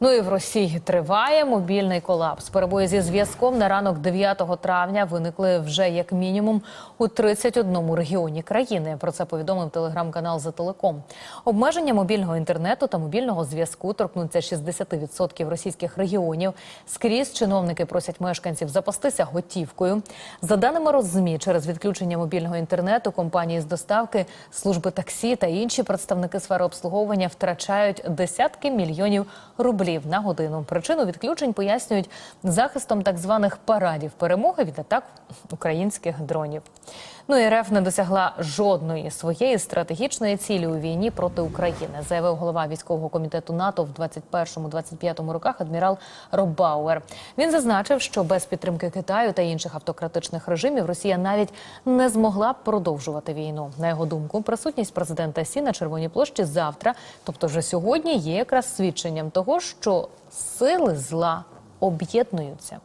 Ну і в Росії триває мобільний колапс. Перебої зі зв'язком на ранок 9 травня виникли вже як мінімум у 31 регіоні країни. Про це повідомив телеграм-канал «За Телеком». Обмеження мобільного інтернету та мобільного зв'язку торкнуться 60% російських регіонів. Скрізь чиновники просять мешканців запастися готівкою. За даними Роззмі, через відключення мобільного інтернету компанії з доставки, служби таксі та інші представники сфери обслуговування втрачають десятки мільйонів рублів на годину. Причину відключень пояснюють захистом так званих парадів перемоги від атак українських дронів. Ну і РФ не досягла жодної своєї стратегічної цілі у війні проти України, заявив голова військового комітету НАТО в 21-25 роках адмірал Роб Бауер. Він зазначив, що без підтримки Китаю та інших автократичних режимів Росія навіть не змогла б продовжувати війну. На його думку, присутність президента Сі на Червоній площі завтра, тобто вже сьогодні, є якраз свідченням того, що сили зла об'єднуються.